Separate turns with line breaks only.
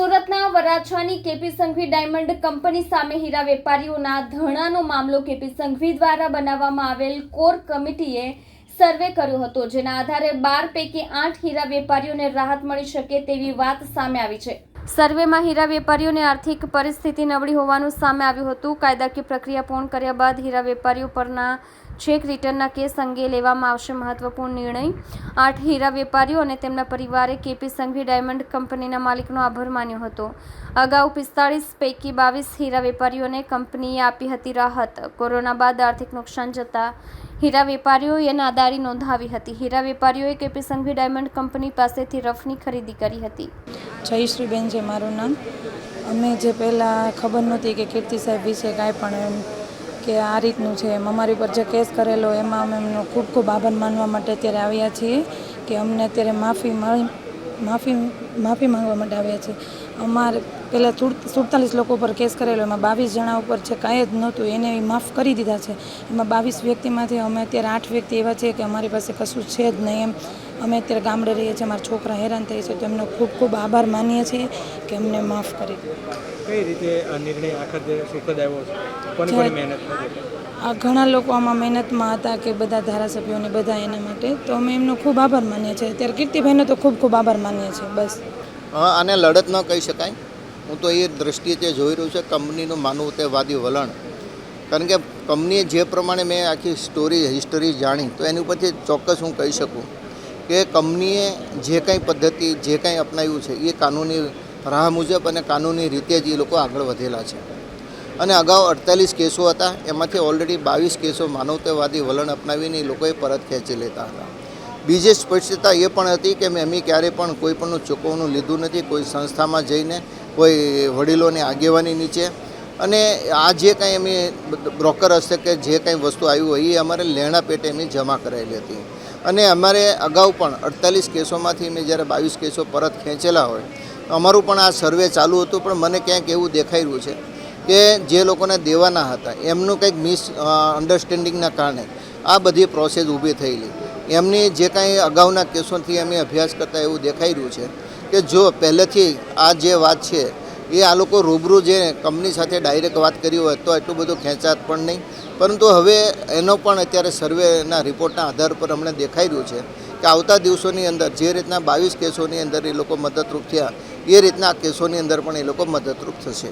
સુરતના વરાછાની KP Sanghvi diamond company સામે હીરા વેપારીઓના ધરણાનો મામલો કેપી સંઘવી દ્વારા બનાવવામાં આવેલ કોર કમિટીએ સર્વે કર્યો હતો, જેના આધારે બાર પૈકી આઠ હીરા વેપારીઓને રાહત મળી શકે તેવી વાત સામે આવી છે. સર્વેમાં હીરા વેપારીઓની આર્થિક પરિસ્થિતિ નબળી હોવાનું સામે આવ્યું હતું. કાયદાકીય પ્રક્રિયા પૂર્ણ કર્યા બાદ હીરા વેપારીઓ પરના ચેક રિટર્નના કેસ અંગે લેવામાં આવશે મહત્વપૂર્ણ નિર્ણય. આઠ હીરા વેપારીઓ અને તેમના પરિવારે કેપી સંઘવી ડાયમંડ કંપનીના માલિકનો આભાર માન્યો હતો. અગાઉ પિસ્તાળીસ પૈકી બાવીસ હીરા વેપારીઓને કંપનીએ આપી હતી રાહત. કોરોના બાદ આર્થિક નુકસાન જતાં હીરા વેપારીઓએ નાદારી નોંધાવી હતી. હીરા વેપારીઓએ કેપી સંઘવી ડાયમંડ કંપની પાસેથી રફની ખરીદી કરી હતી.
જયશ્રીબેન છે મારું નામ. અમે જે પહેલાં ખબર નહોતી કે કીર્તિ સાહેબ વિશે કાંઈ પણ એમ કે આ રીતનું છે એમ. અમારી ઉપર જે કેસ કરેલો એમાં અમે એમનો ખૂબ ખૂબ આભાર માનવા માટે અત્યારે આવ્યા છીએ કે અમને અત્યારે માફી મળી માફી માફી માંગવા માટે આવ્યા છે. અમારે પહેલાં સુડતાલીસ લોકો પર કેસ કરેલો, એમાં બાવીસ જણા ઉપર છે, કાંઈ જ નહોતું, એને માફ કરી દીધા છે. એમાં બાવીસ વ્યક્તિમાંથી અમે અત્યારે આઠ વ્યક્તિ એવા છે કે અમારી પાસે કશું છે જ નહીં એમ. અમે અત્યારે ગામડે રહીએ છીએ અમારા છોકરા હેરાન થઈ છે તો એમનો ખૂબ ખૂબ આભાર માનીએ છીએ કે અમને માફ કરી
કઈ રીતે આ નિર્ણય આખર સુખદ આવ્યો છે? કોની કોની મહેનત
આ ઘણા લોકો આમાં મહેનતમાં હતા કે બધા ધારાસભ્યોને બધા એના માટે તો અમે એમનો ખૂબ આભાર માનીએ છીએ. અત્યારે કીર્તિભાઈનો તો ખૂબ ખૂબ આભાર માનીએ છીએ બસ.
હા આને લડત ન કહી શકાય. હું તો એ દ્રષ્ટિએ તે જોઈ રહ્યું છે કંપનીનું માનવું તે વાદી વલણ. કારણ કે કંપનીએ જે પ્રમાણે મેં આખી સ્ટોરી હિસ્ટરી જાણી તો એની ઉપરથી ચોક્કસ હું કહી શકું. કે કંપનીએ જે કંઈ પદ્ધતિ, જે કંઈ અપનાવ્યું છે, એ કાનૂની રાહ મુજબ અને કાનૂની રીતે જ એ લોકો આગળ વધેલા છે. અને અગાઉ અડતાલીસ કેસો હતા, એમાંથી ઓલરેડી બાવીસ કેસો માનવતાવાદી વલણ અપનાવીને એ લોકોએ પરત ખેંચી લેતા હતા. બીજી સ્પષ્ટતા એ પણ હતી કે મેં એમની ક્યારેય પણ કોઈ પણનું ચૂકવણું લીધું નથી, કોઈ સંસ્થામાં જઈને, કોઈ વડીલોની આગેવાની નીચે. અને આ જે કંઈ અમે બ્રોકર હશે કે જે કંઈ વસ્તુ આવી હોય, એ અમારે લેણા પેટે અમે જમા કરાયેલી હતી. અને અમારે અગાઉ પણ અડતાલીસ કેસોમાંથી મેં જ્યારે બાવીસ કેસો પરત ખેંચેલા હોય અમારું પણ આ સર્વે ચાલુ હતું, પણ મને ક્યાંક એવું દેખાઈ રહ્યું છે કે જે લોકોને દેવાના હતા, એમનું કંઈક મિસ અન્ડરસ્ટેન્ડિંગના કારણે આ બધી પ્રોસેસ ઊભી થયેલી. એમની જે કાંઈ અગાઉના કેસોથી અમે અભ્યાસ કરતા એવું દેખાઈ રહ્યું છે કે જો પહેલેથી આ જે વાત છે, એ આ લોકો રૂબરૂ જે કંપની સાથે ડાયરેક્ટ વાત કરી હોય, તો એટલું બધું ખેંચાત પણ નહીં. પરંતુ હવે એનો પણ અત્યારે સર્વેના રિપોર્ટના આધાર પર અમને દેખાઈ રહ્યું છે કે આવતા દિવસોની અંદર જે રીતના બાવીસ કેસોની અંદર એ લોકો મદદરૂપ થયા, એ રીતના કેસોની અંદર પણ એ લોકો મદદરૂપ થશે.